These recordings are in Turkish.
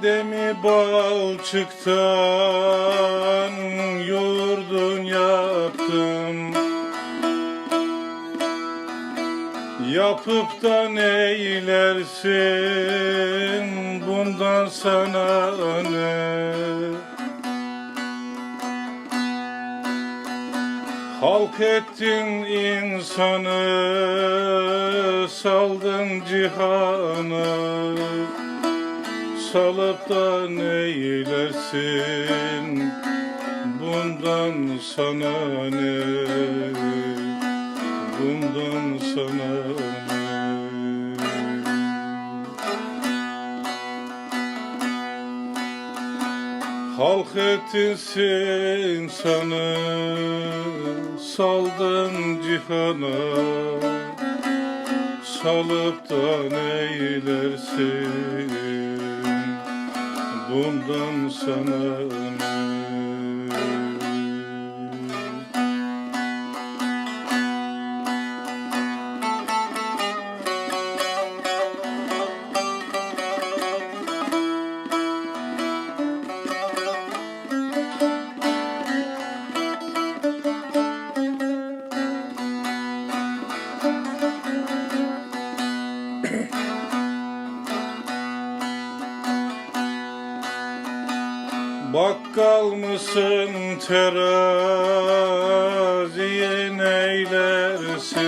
Adem'i balçıktan yoğurdun yaptım. Yapıp da neylersin bundan sana ne? Halk ettin insanı saldın cihana Salıp da neylersin bundan sana ne? Bundan sana ne? Halk ettin sana Saldın cihana. Salıp da neylersin Bundan sana ne Bakkal mısın teraziye neylersin?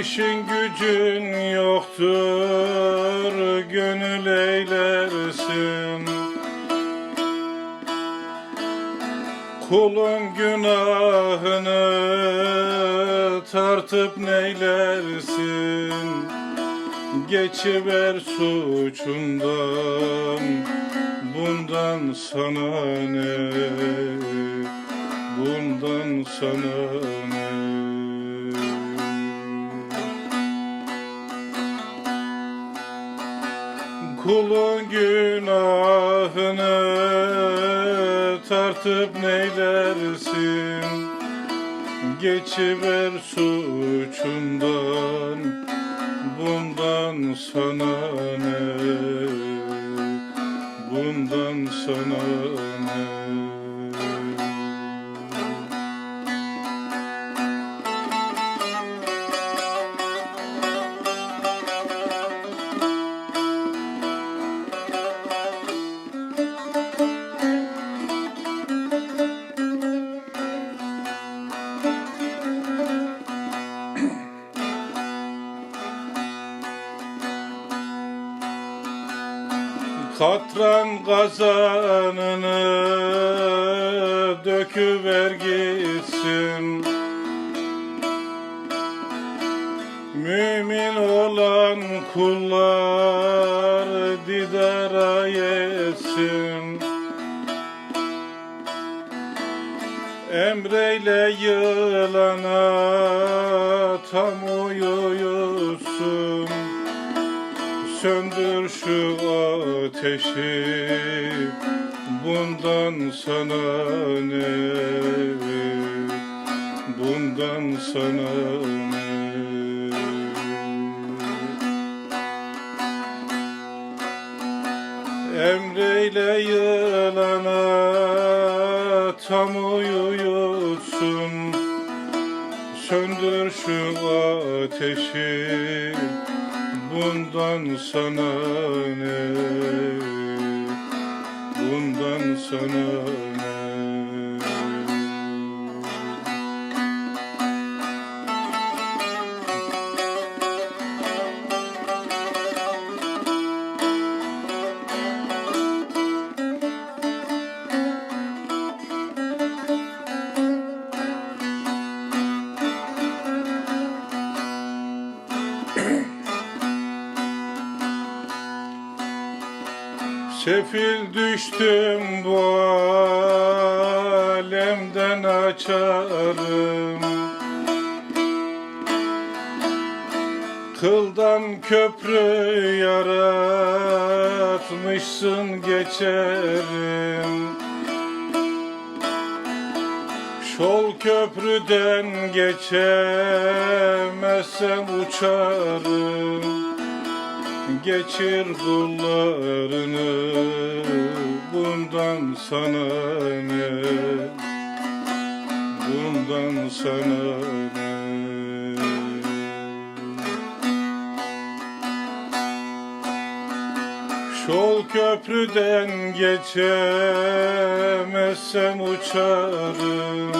İşin gücün yoktur gönül eylersin. Kulun günahını tartıp neylersin Geçiver suçundan. Bundan sana ne? Bundan sana ne? Kulun günahını tartıp neylersin? Geçiver suçundan sana ne? Bundan sana ne Katran kazanını döküver gitsin. Mümin olan kullar didara yesin Emreyle yılana tam ateşi Bundan sana ne? Bundan sana ne? Emreyle yılana tam uyuyorsun. Söndür şu ateşi Bundan sana ne? Bundan sana ne Sefil düştüm bu alemden açarım. Kıldan köprü yaratmışsın geçerim. Şol köprüden geçemezsem uçarım Geçir kullarını bundan sana ne? Bundan sana ne? Şol köprüden geçemezsem uçarım.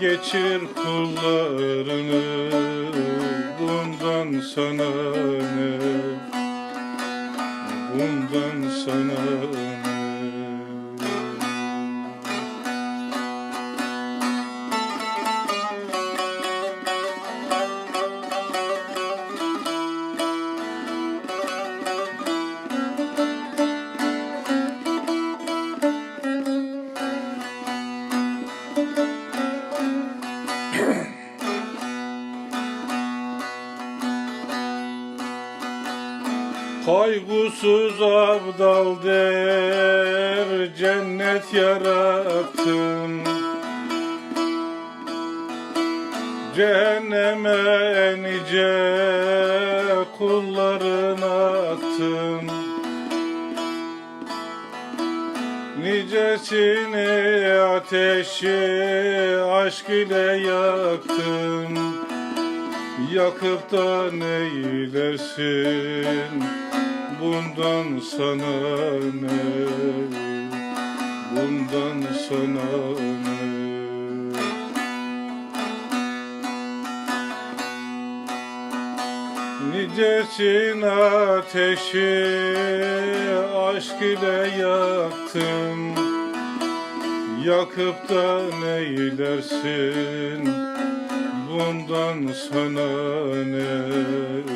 Geçir kullarını bundan sana ne? Bundan sana ne Kaygusuz abdal der cennet yarattın. Cehenneme nice kulların attın. Nicesini ateşi aşk ile yaktın. Yakıp da neylersin Bundan sana ne? Bundan sana ne? Nicesin ateşi aşk ile yaktım. Yakıp da neylersin? Bundan sana ne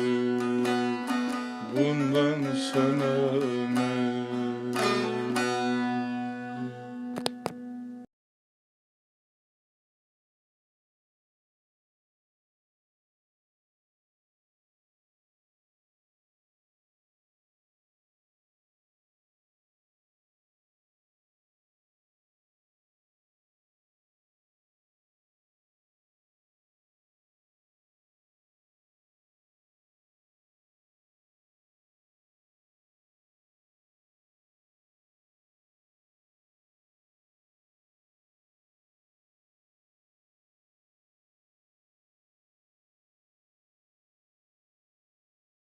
Bundan sana